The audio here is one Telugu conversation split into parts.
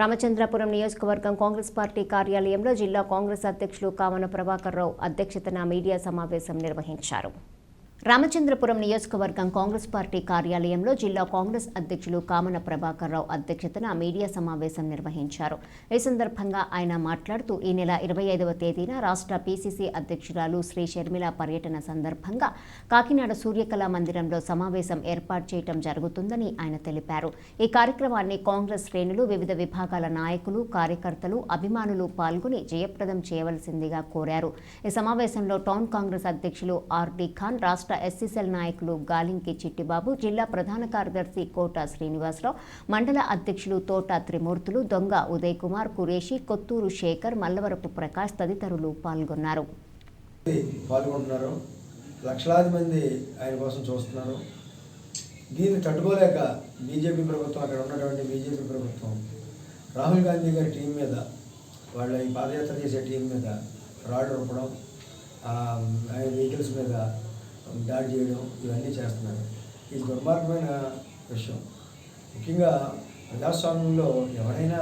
రామచంద్రపురం నియోజకవర్గం కాంగ్రెస్ పార్టీ కార్యాలయంలో జిల్లా కాంగ్రెస్ అధ్యక్షులు కామన ప్రభాకర్ రావు అధ్యక్షతన మీడియా సమావేశం నిర్వహించారు. రామచంద్రపురం నియోజకవర్గం కాంగ్రెస్ పార్టీ కార్యాలయంలో జిల్లా కాంగ్రెస్ అధ్యక్షులు కామన ప్రభాకర్ రావు అధ్యక్షతన మీడియా సమావేశం నిర్వహించారు. ఈ సందర్భంగా ఆయన మాట్లాడుతూ ఈ నెల ఇరవై ఐదవ తేదీన రాష్ట్ర పీసీసీ అధ్యక్షురాలు శ్రీ షర్మిల పర్యటన సందర్భంగా కాకినాడ సూర్యకళా మందిరంలో సమావేశం ఏర్పాటు చేయడం జరుగుతుందని ఆయన తెలిపారు. ఈ కార్యక్రమాన్ని కాంగ్రెస్ శ్రేణులు వివిధ విభాగాల నాయకులు కార్యకర్తలు అభిమానులు పాల్గొని జయప్రదం చేయవలసిందిగా కోరారు. ఈ సమావేశంలో టౌన్ కాంగ్రెస్ అధ్యక్షులు ఆర్డి ఖాన్ రాష్ట్ర రాష్ట్ర ఎస్సీసీఎల్ నాయకులు గాలింకి చిట్టిబాబు జిల్లా ప్రధాన కార్యదర్శి కోట శ్రీనివాసరావు మండల అధ్యక్షులు తోట త్రిమూర్తులు దొంగ ఉదయ్ కుమార్ కురేషి కొత్తూరు శేఖర్ మల్లవరపు ప్రకాష్ తదితరులు పాల్గొన్నారు. పాల్గొంటున్నారు. లక్షలాది మంది ఆయన కోసం చూస్తున్నారు. దీన్ని తట్టుకోలేక బీజేపీ ప్రభుత్వం అక్కడ ఉన్నటువంటి బీజేపీ ప్రభుత్వం రాహుల్ గాంధీ గారి టీం మీద వాళ్ళ ఈ పాదయాత్ర చేసే టీం మీద రాడ్ రూపడం ఆయన వెహికల్స్ మీద దాడి చేయడం ఇవన్నీ చేస్తున్నారు. ఇది దుర్మార్గమైన విషయం. ముఖ్యంగా ప్రజాస్వామ్యంలో ఎవరైనా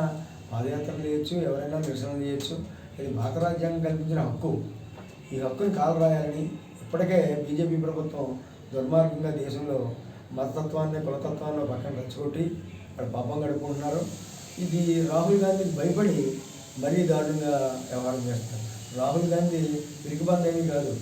పాదయాత్రలు చేయొచ్చు ఎవరైనా నిరసన చేయొచ్చు. ఇది భారత రాజ్యాంగం కల్పించిన హక్కు. ఈ హక్కుని కాలరాయాలని ఇప్పటికే బీజేపీ ప్రభుత్వం దుర్మార్గంగా దేశంలో మతతత్వాన్ని కులతత్వాన్ని పక్కన రెచ్చగొట్టి అక్కడ పాపం గడుపుకుంటున్నారు. ఇది రాహుల్ గాంధీకి భయపడి మరీ దారుణంగా వ్యవహారం చేస్తారు రాహుల్ గాంధీ పిరికిబంది ఏమీ కాదు.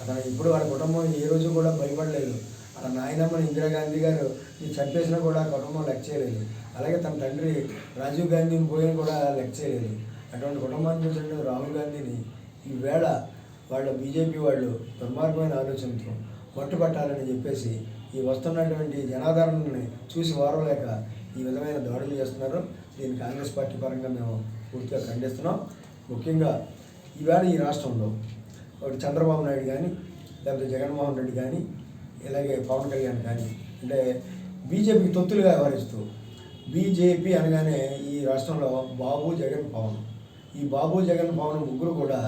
అతను ఇప్పుడు వాళ్ళ కుటుంబం ఏ రోజు కూడా భయపడలేదు వాళ్ళ నాయనమ్మని ఇందిరాగాంధీ గారు ఈ చంపేసినా కూడా కుటుంబం లెక్క చేయలేదు. అలాగే తన తండ్రి రాజీవ్ గాంధీని పోయిన కూడా లెక్క చేయలేదు. అటువంటి కుటుంబాన్ని చూసిన రాహుల్ గాంధీని ఈవేళ వాళ్ళ బీజేపీ వాళ్ళు దుర్మార్గమైన ఆలోచనతో పట్టుబట్టాలని చెప్పేసి ఈ వస్తున్నటువంటి జనాదరణని చూసి వారలేక ఈ విధమైన దాడులు చేస్తున్నారు. దీన్ని కాంగ్రెస్ పార్టీ పరంగా మేము పూర్తిగా ఖండిస్తున్నాం. ముఖ్యంగా ఈవేళ ఈ రాష్ట్రంలో ఒకటి చంద్రబాబు నాయుడు కానీ లేకపోతే జగన్మోహన్ రెడ్డి కానీ ఇలాగే పవన్ కళ్యాణ్ కానీ అంటే బీజేపీకి తొత్తులుగా వ్యవహరిస్తూ బీజేపీ అనగానే ఈ రాష్ట్రంలో బాబు జగన్ పవన్. ఈ బాబు జగన్ పవన్ ముగ్గురు కూడా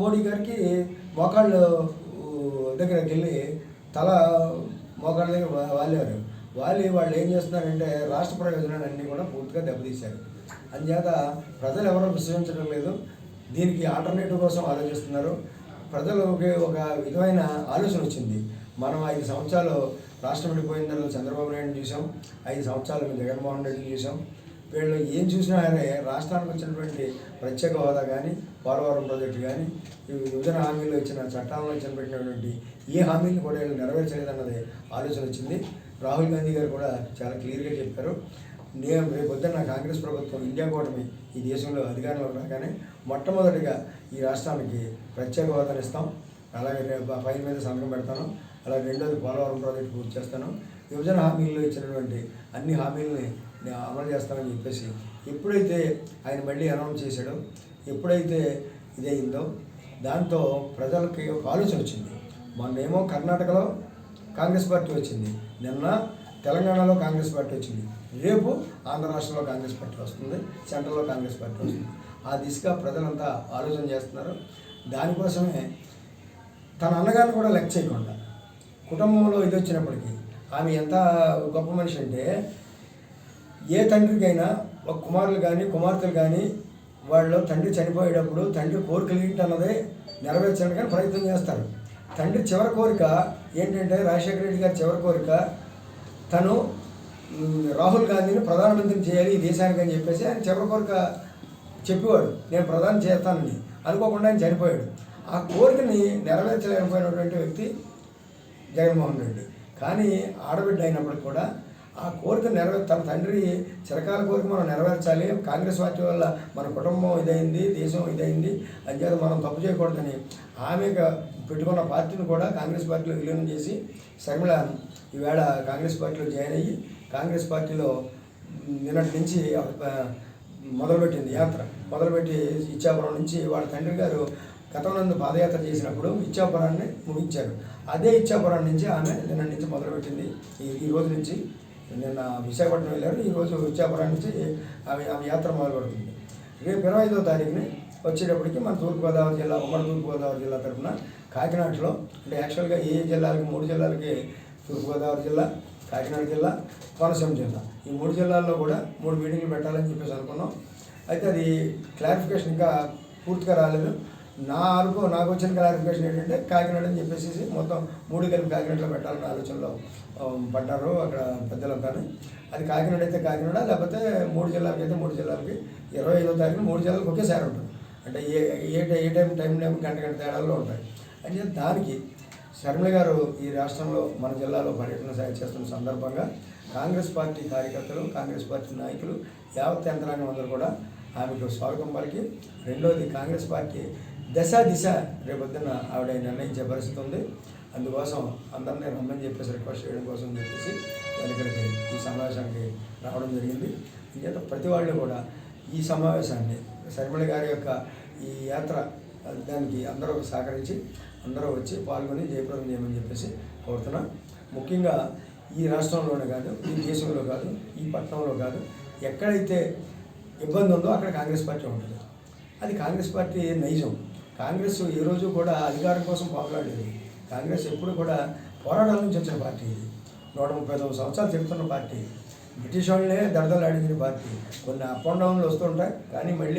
మోడీ గారికి మోకాళ్ళు దగ్గరికి వెళ్ళి తల మోకాళ్ళ దగ్గర వాలేవారు. వాలి వాళ్ళు వాళ్ళు ఏం చేస్తున్నారంటే రాష్ట్ర ప్రయోజనాలు అన్నీ కూడా పూర్తిగా దెబ్బతీశారు. అందుచేత ప్రజలు ఎవరో విశ్వసించడం లేదు. దీనికి ఆల్టర్నేటివ్ కోసం ఆలోచిస్తున్నారు. ప్రజలకి ఒక విధమైన ఆలోచన వచ్చింది. మనం ఐదు సంవత్సరాలు రాష్ట్రం విడిపోయిన తర్వాత చంద్రబాబు నాయుడు చూసాం. ఐదు సంవత్సరాలు జగన్మోహన్ రెడ్డిని చూసాం. వీళ్ళు ఏం చూసినా సరే రాష్ట్రానికి వచ్చినటువంటి ప్రత్యేక హోదా కానీ పోలవరం ప్రాజెక్టు కానీ ఈ విభజన హామీలు ఇచ్చిన చట్టాలను ఇచ్చిన పెట్టినటువంటి ఏ హామీలను కూడా వీళ్ళు నెరవేర్చలేదన్నది ఆలోచన వచ్చింది. రాహుల్ గాంధీ గారు కూడా చాలా క్లియర్గా చెప్పారు. నేను రేపు పొద్దున్న కాంగ్రెస్ ప్రభుత్వం ఇండియా కూటమి ఈ దేశంలో అధికారంలో రాగానే మొట్టమొదటిగా ఈ రాష్ట్రానికి ప్రత్యేక హోదాను ఇస్తాం. అలాగే రేపు ఫైల్ మీద సంతకం పెడతాను. అలాగే రెండోది పోలవరం ప్రాజెక్టు పూర్తి చేస్తాను. విభజన హామీల్లో ఇచ్చినటువంటి అన్ని హామీలని నేను అమలు చేస్తామని చెప్పేసి ఎప్పుడైతే ఆయన మళ్ళీ అనౌన్స్ చేశాడో ఎప్పుడైతే ఇదయిందో దాంతో ప్రజలకి ఒక ఆలోచన వచ్చింది. మొన్నేమో కర్ణాటకలో కాంగ్రెస్ పార్టీ వచ్చింది. నిన్న తెలంగాణలో కాంగ్రెస్ పార్టీ వచ్చింది. రేపు ఆంధ్ర రాష్ట్రంలో కాంగ్రెస్ పార్టీ వస్తుంది సెంట్రల్లో కాంగ్రెస్ పార్టీ వస్తుంది. ఆ దిశగా ప్రజలంతా ఆలోచన చేస్తున్నారు. దానికోసమే తన అన్నగారిని కూడా లెక్క చేయకుండా కుటుంబంలో ఇది వచ్చినప్పటికీ ఆమె ఎంత గొప్ప మనిషి అంటే ఏ తండ్రికైనా ఒక కుమారులు కానీ కుమార్తెలు కానీ వాళ్ళు తండ్రి చనిపోయేటప్పుడు తండ్రి కోరికలు ఏంటి అన్నదే నెరవేర్చడానికి ప్రయత్నం చేస్తారు. తండ్రి చివరి కోరిక ఏంటంటే రాజశేఖర రెడ్డి గారి చివరి కోరిక తను రాహుల్ గాంధీని ప్రధానమంత్రిని చేయాలి ఈ దేశానికి అని చెప్పేసి ఆయన చివరి కోరిక చెప్పేవాడు. నేను ప్రధాని చేస్తానని. అనుకోకుండా ఆయన చనిపోయాడు. ఆ కోరికని నెరవేర్చలేకపోయినటువంటి వ్యక్తి జగన్మోహన్ రెడ్డి. కానీ ఆడబిడ్డ అయినప్పటికి కూడా ఆ కోరిక నెరవేర్ తన తండ్రి చిరకాల కోరిక మనం నెరవేర్చాలి. కాంగ్రెస్ పార్టీ వల్ల మన కుటుంబం ఇదైంది దేశం ఇదైంది అంచేత మనం తప్పు చేయకూడదని ఆమె పెట్టుకున్న పార్టీని కూడా కాంగ్రెస్ పార్టీలో విలీనం చేసి శర్మిల ఈవేళ కాంగ్రెస్ పార్టీలో జాయిన్ అయ్యి కాంగ్రెస్ పార్టీలో నిన్నటి నుంచి మొదలుపెట్టింది యాత్ర. మొదలుపెట్టి ఇచ్చాపురం నుంచి వాళ్ళ తండ్రి గారు గతంలో పాదయాత్ర చేసినప్పుడు ఇచ్చాపురాన్ని ముగించారు. అదే ఇచ్చాపురం నుంచి ఆమె నిన్న నుంచి మొదలుపెట్టింది. ఈ ఈ రోజు నుంచి నిన్న విశాఖపట్నం వెళ్ళారు. ఈరోజు రోజు నుంచి ఆమె ఆమె యాత్ర మొదలుపెడుతుంది. రేపు ఇరవై ఐదో తారీఖుని వచ్చేటప్పటికి మన తూర్పుగోదావరి జిల్లా ఉమ్మడి తూర్పుగోదావరి జిల్లా తరఫున కాకినాడలో అంటే యాక్చువల్గా ఏ జిల్లాలకి మూడు జిల్లాలకి తూర్పుగోదావరి జిల్లా కాకినాడ జిల్లా కోనసీమ జిల్లా. ఈ మూడు జిల్లాల్లో కూడా మూడు మీటింగ్లు పెట్టాలని చెప్పేసి అనుకున్నాం. అయితే అది క్లారిఫికేషన్ ఇంకా పూర్తిగా రాలేదు. నా అనుకో నాకు వచ్చిన క్లారిఫికేషన్ ఏంటంటే కాకినాడ అని చెప్పేసి మొత్తం మూడు కలిపి కాకినాడలో పెట్టాలన్న ఆలోచనలో పడ్డారు అక్కడ పెద్దలు కానీ అది కాకినాడ అయితే కాకినాడ లేకపోతే మూడు జిల్లాలకి అయితే మూడు జిల్లాలకి ఇరవై ఐదో తారీఖున మూడు జిల్లాలకు ఒకేసారి ఉంటుంది. అంటే ఏ ఏ ఏ టైం టైం టైం గంట గంట తేడాల్లో ఉంటాయి. అంటే దానికి శర్మిల గారు ఈ రాష్ట్రంలో మన జిల్లాలో పర్యటన సా- చేస్తున్న సందర్భంగా కాంగ్రెస్ పార్టీ కార్యకర్తలు కాంగ్రెస్ పార్టీ నాయకులు యావత్ యంత్రాంగం అందరూ కూడా ఆమెకు స్వాగతం పలికి. రెండోది కాంగ్రెస్ పార్టీ దశ దిశ రేపొద్దున ఆవిడ నిర్ణయించే పరిస్థితి ఉంది అందుకోసం అందరినీ రమ్మని చెప్పేసి రిక్వెస్ట్ చేయడం కోసం చెప్పేసి ఇక్కడికి ఈ సమావేశానికి రావడం జరిగింది. ఇంకేత ప్రతి వాళ్ళు కూడా ఈ సమావేశాన్ని శర్మిల గారి యొక్క ఈ యాత్ర దానికి అందరూ సహకరించి అందరూ వచ్చి పాల్గొని జయప్రదం చేయమని చెప్పేసి కోరుతున్నాం. ముఖ్యంగా ఈ రాష్ట్రంలోనే కాదు ఈ దేశంలో కాదు ఈ పట్టణంలో కాదు ఎక్కడైతే ఇబ్బంది ఉందో అక్కడ కాంగ్రెస్ పార్టీ ఉంటుంది అది కాంగ్రెస్ పార్టీ నైజం. కాంగ్రెస్ ఈరోజు రోజు కూడా అధికారం కోసం పోరాడలేదు కాంగ్రెస్ ఎప్పుడు కూడా పోరాటాల నుంచి వచ్చిన పార్టీ ఇది. నూట ముప్పై తొమ్మిది సంవత్సరాలు తిరుగుతున్న పార్టీ. బ్రిటిష్ వాళ్ళనే అడిగిన పార్టీ. కొన్ని అప్ అండ్ డౌన్లు వస్తుంటాయి కానీ మళ్ళీ